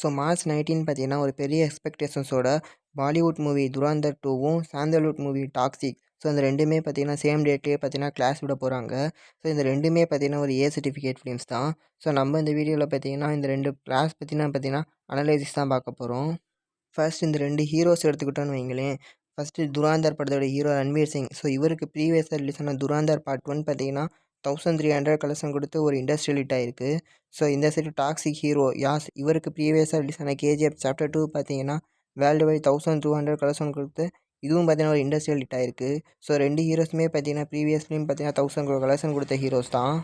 So March nineteen பார்த்தீங்கன்னா ஒரு பெரிய எக்ஸ்பெக்டேஷன்ஸோட பாலிவுட் மூவி துராந்தர் டூவும் சாண்டல்வுட் மூவி டாக்ஸிக் ஸோ இந்த ரெண்டுமே பார்த்தீங்கன்னா சேம் டேட்லேயே பார்த்தீங்கன்னா கிளாஸ் விட போகிறாங்க ஸோ இந்த ரெண்டுமே பார்த்தீங்கன்னா ஒரு ஏ சர்டிஃபிகேட் ஃபிலிம்ஸ் தான். ஸோ நம்ம இந்த வீடியோவில் பார்த்தீங்கன்னா இந்த ரெண்டு கிளாஸ் பற்றினா பார்த்தீங்கன்னா அனலைசிஸ் தான் பார்க்க போகிறோம் ஃபர்ஸ்ட் இந்த ரெண்டு ஹீரோஸ் எடுத்துக்கிட்டோன்னு வைங்களேன். ஃபஸ்ட்டு துராந்தர் படத்தோட ஹீரோ ரன்வீர் சிங். ஸோ இவருக்கு ப்ரீவியஸாக ரிலீஸ் ஆன துராந்தர் பார்ட் ஒன் பார்த்தீங்கன்னா தௌசண்ட் த்ரீ ஹண்ட்ரட் கலெக்ஷன் கொடுத்து ஒரு இண்டஸ்ட்ரியல் ஹிட் ஆயிருக்கு. ஸோ இந்த சைடு டாக்ஸிக் ஹீரோ யாஸ் இவருக்கு ப்ரீவியஸாக ரிலீஸ் ஆன கேஜிஎஃப் சாப்டர் டூ பார்த்தீங்கன்னா worldwide thousand two hundred collection கொடுத்து இதுவும் பார்த்தீங்கன்னா ஒரு இண்டஸ்ட்ரியல் ஹிட் ஆயிருக்கு. ஸோ ரெண்டு ஹீரோஸுமே பார்த்தீங்கன்னா ப்ரீவியஸ்லேயும் பார்த்தீங்கன்னா தௌசண்ட் கலெக்ஷன் கொடுத்த ஹீரோஸ் தான்.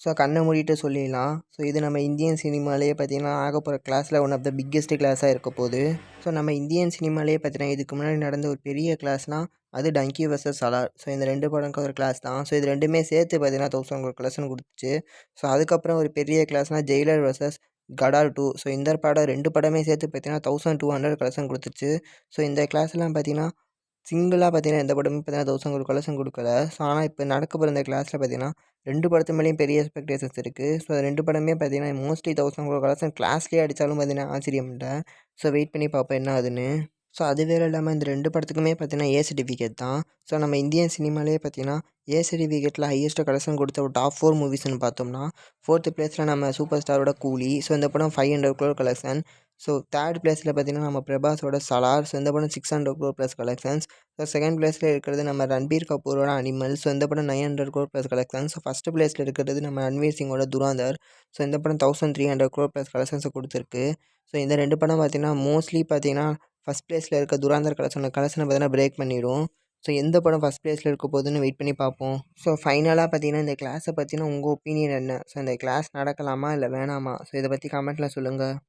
ஸோ கண்ணை மூடிட்டு சொல்லிடலாம். ஸோ இது நம்ம இந்தியன் சினிமாலேயே பார்த்தீங்கன்னா ஆக போகிற கிளாஸில் ஒன் ஆஃப் த பிக்கெஸ்ட் கிளாஸாக இருக்க போகுது. ஸோ நம்ம இந்தியன் சினிமாலேயே பார்த்தீங்கன்னா இதுக்கு முன்னாடி நடந்த ஒரு பெரிய கிளாஸ்னால் அது டங்கி வர்சஸ் சலார் ஸோ இந்த ரெண்டு படம்க்கு ஒரு கிளாஸ் தான். ஸோ இது ரெண்டுமே சேர்த்து பார்த்தீங்கன்னா தௌசண்ட் ஒரு கிளாஸ்னு கொடுத்துச்சு. ஸோ அதுக்கப்புறம் ஒரு பெரிய கிளாஸ்னால் Jailer versus Gadar two so இந்த படம் ரெண்டு படமே சேர்த்து பார்த்தீங்கன்னா தௌசண்ட் டூ ஹண்ட்ரட் கலெக்ஷன் கொடுத்துச்சு. ஸோ இந்த கிளாஸ்லாம் பார்த்தீங்கன்னா சிங்கிளாக பார்த்தீங்கன்னா எந்த படமும் பார்த்தீங்கன்னா தௌசண்ட் கொடுக்கலசம் கலெக்ஷன் கொடுக்கல. ஸோ ஆனால் இப்போ நடக்க போகிற இந்த கிளாஸில் பார்த்தீங்கன்னா ரெண்டு படத்து மேலேயும் பெரிய எக்ஸ்பெக்டேஷன்ஸ் இருக்குது ஸோ ரெண்டு படமே பார்த்தீங்கன்னா மோஸ்ட்லி தௌசண்ட் கொடுக்கலசம் கலெக்ஷன் கிளாஸ்லேயே அடித்தாலும் பார்த்தீங்கன்னா ஆச்சரியம் இல்லை ஸோ வெயிட் பண்ணி பார்ப்போம் என்ன ஆகுதுன்னு. ஸோ அது வேறு இல்லாமல் இந்த ரெண்டு படத்துக்குமே பார்த்தீங்கன்னா ஏ சர்டிஃபிகேட் தான். ஸோ நம்ம இந்தியன் சினிமாலேயே பார்த்தீங்கன்னா ஏ சர்டிஃபிகேட்டில் ஹையஸ்ட் கலெக்ஷன் கொடுத்த ஒரு டாப் ஃபோர் மூவிஸ்னு பார்த்தோம்னா ஃபோர்த்து பிளேஸில் நம்ம சூப்பர் ஸ்டாரோட கூலி. ஸோ இந்த படம் five hundred crore collection so third பிளேஸில் பார்த்தீங்கன்னா நம்ம பிரபாஸோட சலார் ஸோ இந்த படம் six hundred crore plus collections so second பிளேஸில் இருக்கிறது நம்ம ரன்பீர் கபூரோட அனிமல் ஸோ இந்த படம் nine hundred crore plus collections so first பிளேஸில் இருக்கிறது நம்ம ரன்வீர் சிங்கோட துராந்தர். ஸோ இந்த படம் thousand three hundred crore plus கலெக்ஷன்ஸை கொடுத்துருக்கு. ஸோ இந்த ரெண்டு படம் பார்த்தீங்கன்னா மோஸ்ட்லி பார்த்தீங்கன்னா ஃபஸ்ட் பிளேஸில் இருக்க துராந்தர் கலெக்ஷன் கலெக்ஷனை பார்த்தீங்கன்னா பிரேக் பண்ணிடும் ஸோ எந்த படம் ஃபஸ்ட் பிளேஸில் இருக்க போகுதுன்னு வெயிட் பண்ணி பார்ப்போம் ஸோ ஃபைனலாக பார்த்தீங்கன்னா இந்த கிளாஸை பற்றின உங்கள் ஒப்பீனியன் என்ன? ஸோ இந்த கிளாஸ் நடக்கலாமா இல்லை வேணாமா? ஸோ இதை பற்றி கமெண்ட்டில் சொல்லுங்கள்